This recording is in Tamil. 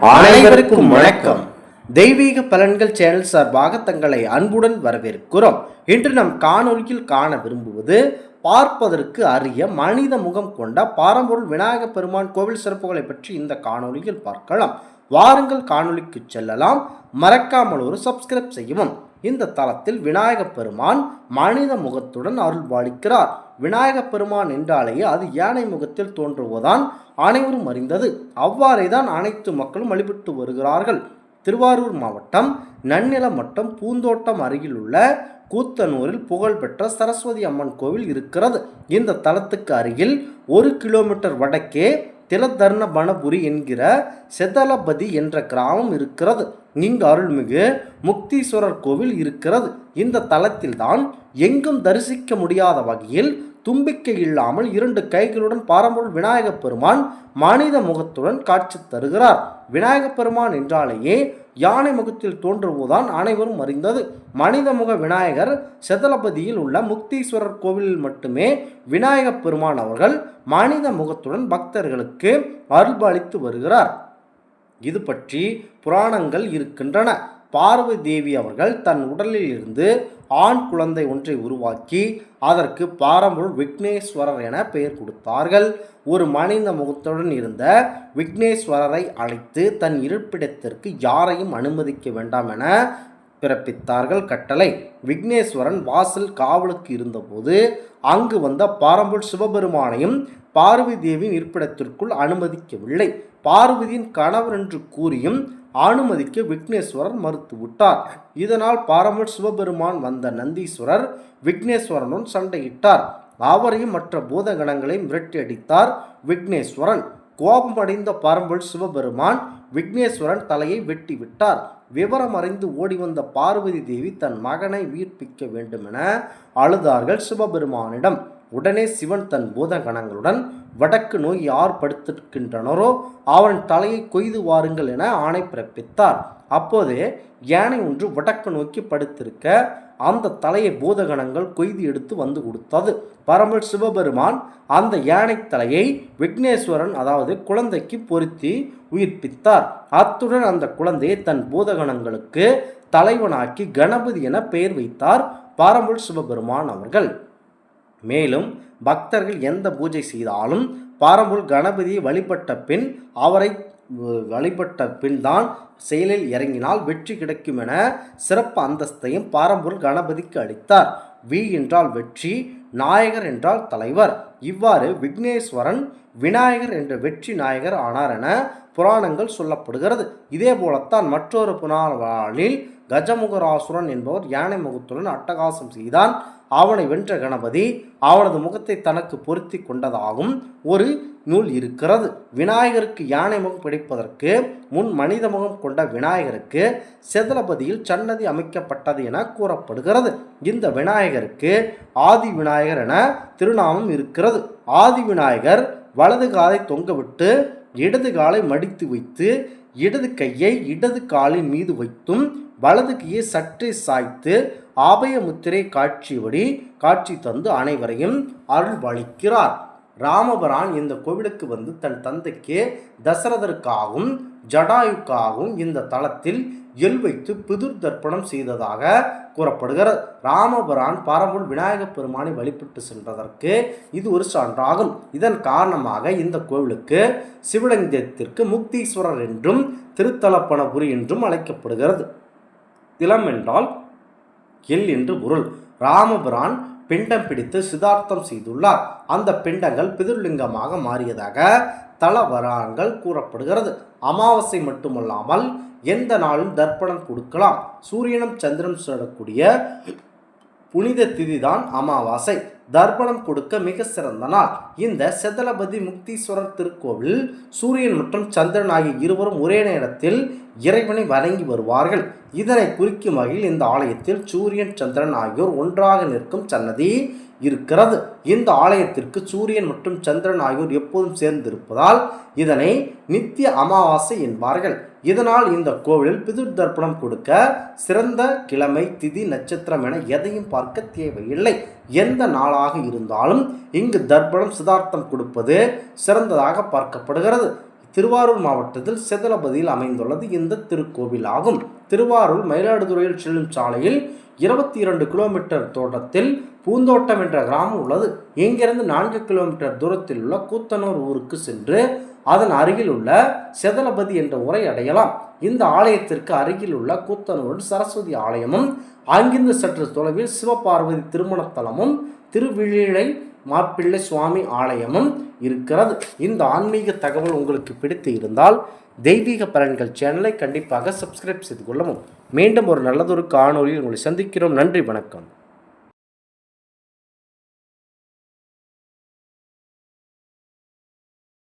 அனைவருக்கும் வணக்கம். தெய்வீக பலன்கள் சேனல் சார்பாக தங்களை அன்புடன் வரவேற்கிறோம். இன்று நம் காணொலியில் காண விரும்புவது பார்ப்பதற்கு அரிய மனித முகம் கொண்ட பாரம்பொருள் விநாயக பெருமான் கோவில் சிறப்புகளை பற்றி இந்த காணொலியில் பார்க்கலாம். வாருங்கள் காணொலிக்கு செல்லலாம். மறக்காமல் ஒரு சப்ஸ்கிரைப் செய்யவும். இந்த தலத்தில் விநாயக பெருமான் மனித முகத்துடன் அருள் பாலிக்கிறார் விநாயக பெருமான் என்றாலேயே அது யானை முகத்தில் தோன்றுவதுதான் அனைவரும் அறிந்தது. அவ்வாறே தான் அனைத்து மக்களும் வழிபட்டு வருகிறார்கள். திருவாரூர் மாவட்டம் நன்னிலம் மட்டம் பூந்தோட்டம் அருகிலுள்ள கூத்தனூரில் புகழ்பெற்ற சரஸ்வதி அம்மன் கோவில் இருக்கிறது. இந்த தலத்துக்கு அருகில் ஒரு கிலோமீட்டர் வடக்கே திலதர்ண பணபுரி என்கிற செதலபதி என்ற கிராமம் இருக்கிறது. இங்கு அருள்மிகு முக்தீஸ்வரர் கோவில் இருக்கிறது. இந்த தலத்தில்தான் எங்கும் தரிசிக்க முடியாத வகையில் தும்பிக்கை இல்லாமல் இரண்டு கைகளுடன் பாரம்பரிய விநாயகப் பெருமான் மனித முகத்துடன் காட்சி தருகிறார். விநாயகப் பெருமான் என்றாலேயே யானை முகத்தில் தோன்றுவதுதான் அனைவரும் அறிந்தது. மனித முக விநாயகர் செதலபதியில் உள்ள முக்தீஸ்வரர் கோவிலில் மட்டுமே விநாயகப் பெருமான் அவர்கள் மனித முகத்துடன் பக்தர்களுக்கு அருள்பாலித்து வருகிறார். இது பற்றி புராணங்கள் இருக்கின்றன. பார்வதி தேவி அவர்கள் தன் உடலில் இருந்து ஆண் குழந்தை ஒன்றை உருவாக்கி அதற்கு பாரம்பரிய விக்னேஸ்வரர் என பெயர் கொடுத்தார்கள். ஒரு மனித முகத்துடன் இருந்த விக்னேஸ்வரரை அழைத்து தன் இருப்பிடத்திற்கு யாரையும் அனுமதிக்க வேண்டாம் என பிறப்பித்தார்கள். கட்டளை. விக்னேஸ்வரன் வாசல் காவலுக்கு இருந்தபோது அங்கு வந்த பாரம்பூர் சிவபெருமானையும் பார்வதி தேவியின் இருப்பிடத்திற்குள் அனுமதிக்கவில்லை. பார்வதியின் கணவர் என்று கூறியும் அனுமதிக்க விக்னேஸ்வரர் மறுத்துவிட்டார். இதனால் பாரம்பரிய சிவபெருமான் வந்த நந்தீஸ்வரர் விக்னேஸ்வரனுடன் சண்டையிட்டார். அவரையும் மற்ற பூதகணங்களையும் விரட்டியடித்தார் விக்னேஸ்வரன். கோபமடைந்த பாரம்பல் சிவபெருமான் விக்னேஸ்வரன் தலையை வெட்டி விட்டார் விவரம் அறிந்து ஓடி வந்த பார்வதி தேவி தன் மகனை உயிர்ப்பிக்க வேண்டுமென அழுதார்கள் சிவபெருமானிடம். உடனே சிவன் தன் பூதகணங்களுடன் வடக்கு நோய் யார் படுத்திருக்கின்றனரோ அவன் தலையை கொய்து வாருங்கள் என ஆணை பிறப்பித்தார். அப்போதே யானை ஒன்று வடக்கு நோக்கி படுத்திருக்க அந்த தலையை பூதகணங்கள் கொய்து எடுத்து வந்து கொடுத்தது. பரமல் சிவபெருமான் அந்த யானை தலையை விக்னேஸ்வரன் அதாவது குழந்தைக்கு பொருத்தி உயிர்ப்பித்தார். அத்துடன் அந்த குழந்தையை தன் பூதகணங்களுக்கு தலைவனாக்கி கணபதி என பெயர் வைத்தார் பாரம்பரிய சிவபெருமான் அவர்கள். மேலும் பக்தர்கள் எந்த பூஜை செய்தாலும் பாரம்பரிய கணபதியை வழிபட்ட பின் அவரை வழிபட்ட பின் தான் செயலில் இறங்கினால் வெற்றி கிடைக்கும் என சிறப்பு அந்தஸ்தையும் பாரம்பரிய கணபதிக்கு அளித்தார். வி என்றால் வெற்றி நாயகர் என்றால் தலைவர். இவ்வாறு விக்னேஸ்வரன் விநாயகர் என்ற வெற்றி நாயகர் ஆனார் என புராணங்கள் சொல்லப்படுகிறது. இதே போலத்தான் மற்றொரு புனாவாளில் கஜமுகராசுரன் என்பவர் யானை முகத்துடன் அட்டகாசம் செய்தான். அவனை வென்ற கணபதி அவனது முகத்தை தனக்கு பொருத்தி கொண்டதாகும். ஒரு நூல் இருக்கிறது. விநாயகருக்கு யானை முகம் பிடிப்பதற்கு முன் மனித முகம் கொண்ட விநாயகருக்கு செதலபதியில் சன்னதி அமைக்கப்பட்டது என கூறப்படுகிறது. இந்த விநாயகருக்கு ஆதி விநாயகர் என திருநாமம் இருக்கிறது. ஆதி விநாயகர் வலது காலை தொங்கவிட்டு இடது காலை மடித்து வைத்து இடது கையை இடது காலின் மீது வைத்தும் வலது சற்றே சாய்த்து ஆபய முத்திரை காட்சியபடி காட்சி தந்து அனைவரையும் அருள்வளிக்கிறார். ராமபிரான் இந்த கோவிலுக்கு வந்து தன் தந்தைக்கு தசரதற்காகவும் ஜடாயுக்காகவும் இந்த தளத்தில் எல் வைத்து பிதுர் தர்ப்பணம் செய்ததாக கூறப்படுகிறது. ராமபிரான் பரம்பூர் விநாயகப் பெருமானை வழிபட்டு சென்றதற்கு இது ஒரு சான்றாகும். இதன் காரணமாக இந்த கோவிலுக்கு சிவலிங்கத்திற்கு முக்தீஸ்வரர் என்றும் திருத்தலப்பணபுரி என்றும் அழைக்கப்படுகிறது. திலம் என்றால் எல் என்று பொருள். ராமபுரான் பிண்டம் பிடித்து சிதார்த்தம் செய்துள்ளார். அந்த பிண்டங்கள் பிதுர்லிங்கமாக மாறியதாக தலவராங்கள் கூறப்படுகிறது. அமாவாசை மட்டுமல்லாமல் எந்த நாளும் தர்ப்பணம் கொடுக்கலாம். சூரியனும் சந்திரனும் சொல்லக்கூடிய புனித திதிதான் அமாவாசை. தர்ப்பணம் கொடுக்க மிக சிறந்த நாள். இந்த செதலபதி முக்தீஸ்வரர் திருக்கோவில் சூரியன் மற்றும் சந்திரன் ஆகிய இருவரும் ஒரே நேரத்தில் இறைவனை வணங்கி வருவார்கள். இதனை குறிக்கும் வகையில் இந்த ஆலயத்தில் சூரியன் சந்திரன் ஆகியோர் ஒன்றாக நிற்கும் சன்னதி இருக்கிறது. இந்த ஆலயத்திற்கு சூரியன் மற்றும் சந்திரன் ஆகியோர் எப்போதும் சேர்ந்திருப்பதால் இதனை நித்திய அமாவாசை என்பார்கள். இதனால் இந்த கோவிலில் பிதுர் தர்ப்பணம் கொடுக்க சிறந்த கிழமை திதி நட்சத்திரம் என எதையும் பார்க்க தேவையில்லை. எந்த நாளாக இருந்தாலும் இங்கு தர்ப்பணம் சிதார்த்தம் கொடுப்பது சிறந்ததாக பார்க்கப்படுகிறது. திருவாரூர் மாவட்டத்தில் செதலபதியில் அமைந்துள்ளது இந்த திருக்கோவில் ஆகும் திருவாரூர் மயிலாடுதுறையில் செல்லும் சாலையில் இருபத்தி இரண்டு கிலோமீட்டர் தோட்டத்தில் பூந்தோட்டம் என்ற கிராமம் உள்ளது. இங்கிருந்து நான்கு கிலோமீட்டர் தூரத்தில் உள்ள கூத்தனூர் ஊருக்கு சென்று அதன் அருகில் உள்ள செதலபதி என்ற உரை அடையலாம். இந்த ஆலயத்திற்கு அருகில் உள்ள கூத்தனூர் சரஸ்வதி ஆலயமும் அங்கிருந்து சற்று தொலைவில் சிவபார்வதி திருமணத்தலமும் திருவிழிழை மாப்பிள்ளை சுவாமி ஆலயமும் இருக்கிறது. இந்த ஆன்மீக தகவல் உங்களுக்கு பிடித்து இருந்தால் தெய்வீக பலன்கள் சேனலை கண்டிப்பாக சப்ஸ்கிரைப் செய்து கொள்ளவும். மீண்டும் ஒரு நல்லதொரு காணொளியில் உங்களை சந்திக்கிறோம். நன்றி வணக்கம்.